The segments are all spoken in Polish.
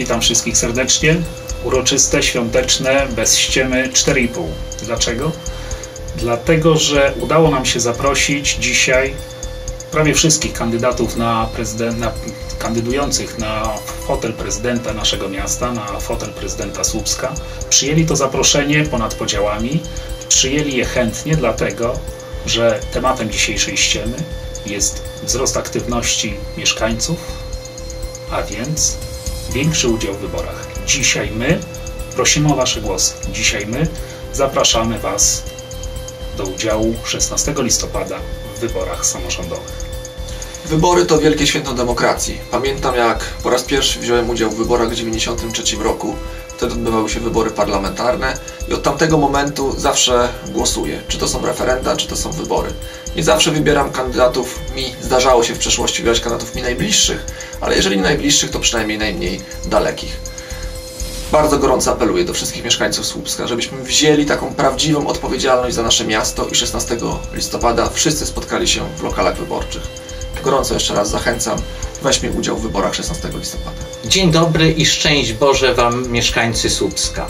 Witam wszystkich serdecznie. Uroczyste, świąteczne, bez ściemy 4,5. Dlaczego? Dlatego, że udało nam się zaprosić dzisiaj prawie wszystkich kandydatów na na, kandydujących na fotel prezydenta naszego miasta, na fotel prezydenta Słupska. Przyjęli to zaproszenie ponad podziałami. Przyjęli je chętnie, dlatego, że tematem dzisiejszej ściemy jest wzrost aktywności mieszkańców, a więc większy udział w wyborach. Dzisiaj my prosimy o Wasze głosy. Dzisiaj my zapraszamy Was do udziału 16 listopada w wyborach samorządowych. Wybory to wielkie święto demokracji. Pamiętam jak po raz pierwszy wziąłem udział w wyborach w 1993 roku. Wtedy odbywały się wybory parlamentarne i od tamtego momentu zawsze głosuję. Czy to są referenda, czy to są wybory. Nie zawsze wybieram kandydatów, mi zdarzało się w przeszłości wybierać kandydatów mi najbliższych, ale jeżeli nie najbliższych, to przynajmniej najmniej dalekich. Bardzo gorąco apeluję do wszystkich mieszkańców Słupska, żebyśmy wzięli taką prawdziwą odpowiedzialność za nasze miasto i 16 listopada wszyscy spotkali się w lokalach wyborczych. Gorąco jeszcze raz zachęcam, weźmie udział w wyborach 16 listopada. Dzień dobry i szczęść Boże Wam, mieszkańcy Słupska.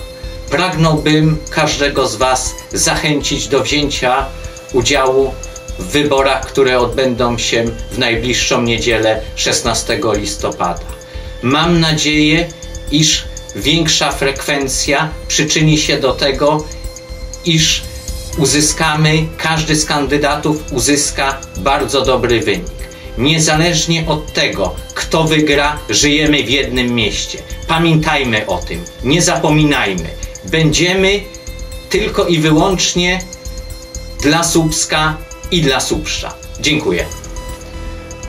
Pragnąłbym każdego z Was zachęcić do wzięcia udziału w wyborach, które odbędą się w najbliższą niedzielę 16 listopada. Mam nadzieję, iż większa frekwencja przyczyni się do tego, iż uzyskamy, każdy z kandydatów uzyska bardzo dobry wynik. Niezależnie od tego, kto wygra, żyjemy w jednym mieście. Pamiętajmy o tym, nie zapominajmy. Będziemy tylko i wyłącznie dla Słupska i dla Słupszcza. Dziękuję.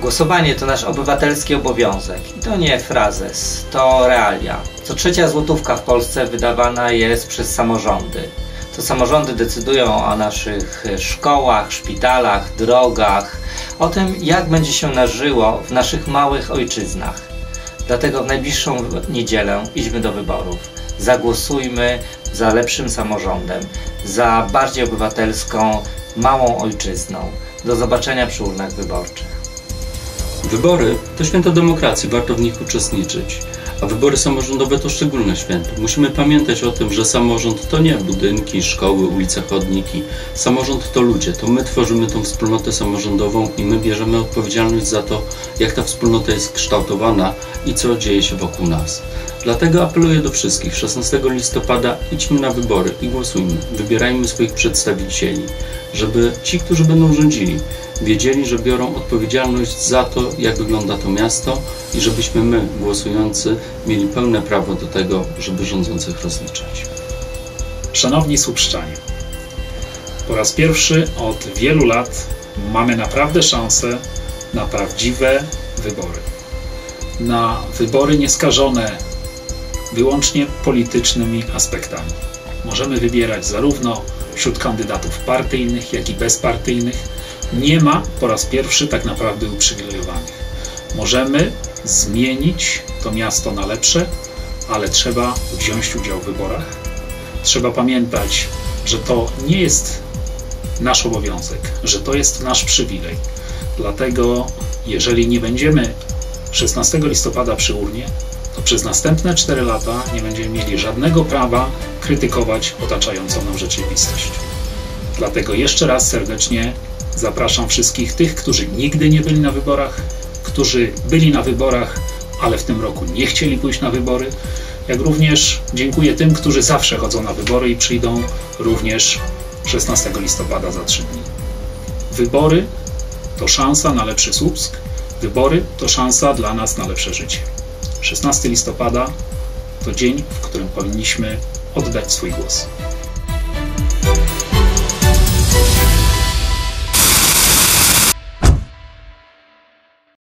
Głosowanie to nasz obywatelski obowiązek. To nie frazes, to realia. Co trzecia złotówka w Polsce wydawana jest przez samorządy. To samorządy decydują o naszych szkołach, szpitalach, drogach, o tym, jak będzie się nażyło w naszych małych ojczyznach. Dlatego w najbliższą niedzielę idźmy do wyborów. Zagłosujmy za lepszym samorządem, za bardziej obywatelską, małą ojczyzną. Do zobaczenia przy urnach wyborczych. Wybory to święto demokracji, warto w nich uczestniczyć. A wybory samorządowe to szczególne święto. Musimy pamiętać o tym, że samorząd to nie budynki, szkoły, ulice, chodniki. Samorząd to ludzie, to my tworzymy tą wspólnotę samorządową i my bierzemy odpowiedzialność za to, jak ta wspólnota jest kształtowana i co dzieje się wokół nas. Dlatego apeluję do wszystkich. 16 listopada idźmy na wybory i głosujmy. Wybierajmy swoich przedstawicieli, żeby ci, którzy będą rządzili, wiedzieli, że biorą odpowiedzialność za to, jak wygląda to miasto i żebyśmy my, głosujący, mieli pełne prawo do tego, żeby rządzących rozliczać. Szanowni Słupszczanie, po raz pierwszy od wielu lat mamy naprawdę szansę na prawdziwe wybory. Na wybory nieskażone wyłącznie politycznymi aspektami. Możemy wybierać zarówno wśród kandydatów partyjnych, jak i bezpartyjnych. Nie ma po raz pierwszy tak naprawdę uprzywilejowanych. Możemy zmienić to miasto na lepsze, ale trzeba wziąć udział w wyborach. Trzeba pamiętać, że to nie jest nasz obowiązek, że to jest nasz przywilej. Dlatego, jeżeli nie będziemy 16 listopada przy urnie, to przez następne 4 lata nie będziemy mieli żadnego prawa krytykować otaczającą nam rzeczywistość. Dlatego jeszcze raz serdecznie zapraszam wszystkich tych, którzy nigdy nie byli na wyborach, którzy byli na wyborach, ale w tym roku nie chcieli pójść na wybory, jak również dziękuję tym, którzy zawsze chodzą na wybory i przyjdą również 16 listopada za 3 dni. Wybory to szansa na lepszy Słupsk, wybory to szansa dla nas na lepsze życie. 16 listopada to dzień, w którym powinniśmy oddać swój głos.